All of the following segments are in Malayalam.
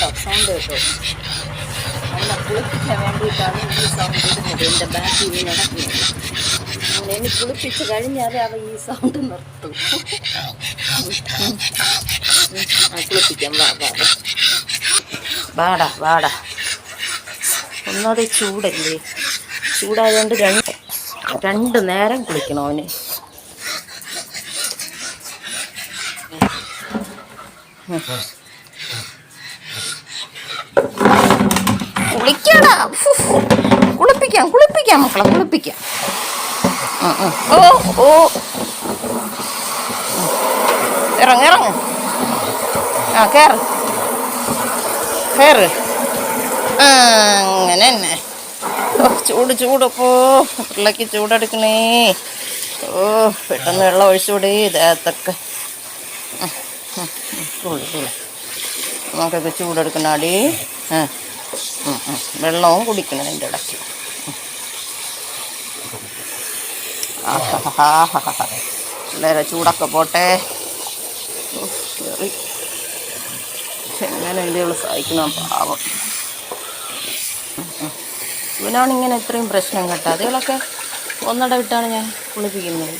കണ്ടോ സൗണ്ട് കേട്ടോ? അവനെ കുളിപ്പിക്കാൻ വേണ്ടിയിട്ടാണ് ഈ സൗണ്ട് ഇടുന്നത്. എന്റെ ഇങ്ങനെ നടക്കുന്നത് അങ്ങനെ എന്നെ കുളിപ്പിച്ച് കഴിഞ്ഞാൽ അവ ഈ സൗണ്ട് നിർത്തും. വാടാ വാടാ. ഒന്നാതെ ചൂടല്ലേ? ചൂടായതുകൊണ്ട് രണ്ട് രണ്ട് നേരം കുളിക്കണം അവന്. കുളിക്കടാ ഉഫ്. കുളിപ്പിക്കാം കുളിപ്പിക്കാം മക്കളെ കുളിപ്പിക്കാം. ഓ ഓ. ഇറങ്ങ ഇറങ്ങ. ആ കയറ് കയറ് അങ്ങനെ തന്നെ. ഓ ചൂട് ചൂട്. പിള്ളക്ക് ചൂടെടുക്കണേ. ഓ പെട്ടെന്ന് വെള്ളം ഒഴിച്ചുകൂടി. ഇതത്തൊക്കെ തുള്ളി തുള്ളി നമുക്കൊക്കെ ചൂടെടുക്കണാടി ആ. വെള്ളവും കുടിക്കണം അതിന്റെ ഇടയ്ക്ക്. വേറെ ചൂടൊക്കെ പോട്ടെ. എങ്ങനെ ഇതിൽ സഹിക്കണം പാവം. ഇവനാണ് ഇങ്ങനെ ഇത്രയും പ്രശ്നം കേട്ടോ അതുകളൊക്കെ ഒന്നിട വിട്ടാണ് ഞാൻ കുളിപ്പിക്കുന്നത്.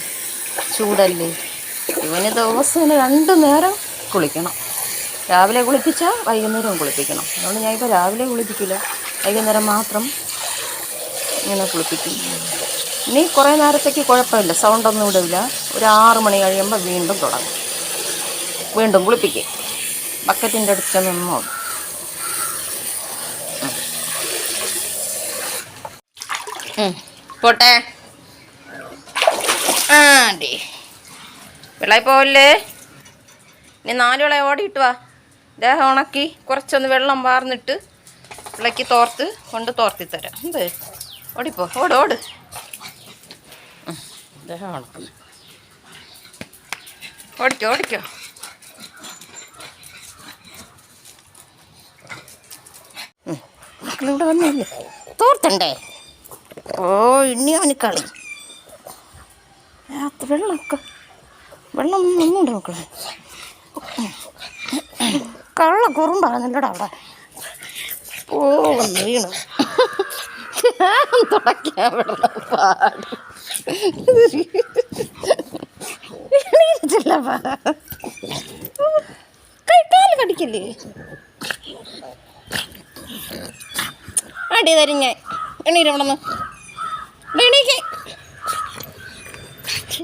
ചൂടല്ലേ? ഇവന് ദിവസം രണ്ട് നേരം കുളിക്കണം. രാവിലെ കുളിപ്പിച്ചാൽ വൈകുന്നേരവും കുളിപ്പിക്കണം. അതുകൊണ്ട് ഞാൻ ഇപ്പോൾ രാവിലെ കുളിപ്പിക്കില്ല. വൈകുന്നേരം മാത്രം ഇങ്ങനെ കുളിപ്പിക്കും. ഇനി കുറേ നേരത്തേക്ക് കുഴപ്പമില്ല. സൗണ്ടൊന്നും ഇടില്ല ഒരു ആറ് മണി കഴിയുമ്പോൾ വീണ്ടും തുടങ്ങും. വീണ്ടും കുളിപ്പിക്കും. ബക്കറ്റിന്റെ അടുത്ത് നിന്നോ പോട്ടെ. ആ ഡേ വെള്ളമായി പോവല്ലേ? ഇനി നാല് വിളയെ ഓടിയിട്ട് വാ. ദേഹം ഉണക്കി കുറച്ചൊന്ന് വെള്ളം വാർന്നിട്ട് ഇളക്കി തോർത്ത് കൊണ്ട് തോർത്തി തരാം. എന്ത്? ഓടിപ്പോ ഓട് ഓട്. ദേഹം ഉണക്കുന്നു. ഓടിക്കോ ഓടിക്കോ. മക്കളിവിടെ വന്നില്ലേ? തോർത്തണ്ടേ? ഓ ഇനി അവന് കളി. വെള്ളം ഒന്നും മക്കളെ. കള്ള കുറുമ്പാകുന്നില്ലടാ അവിടെ. ഓ വീണ്. തുടയ്ക്കാൻ വെള്ളം പാട് എണീറ്റില്ല പാ. കൈ കടിക്കല്ലേ? അടി തരും ഞാൻ.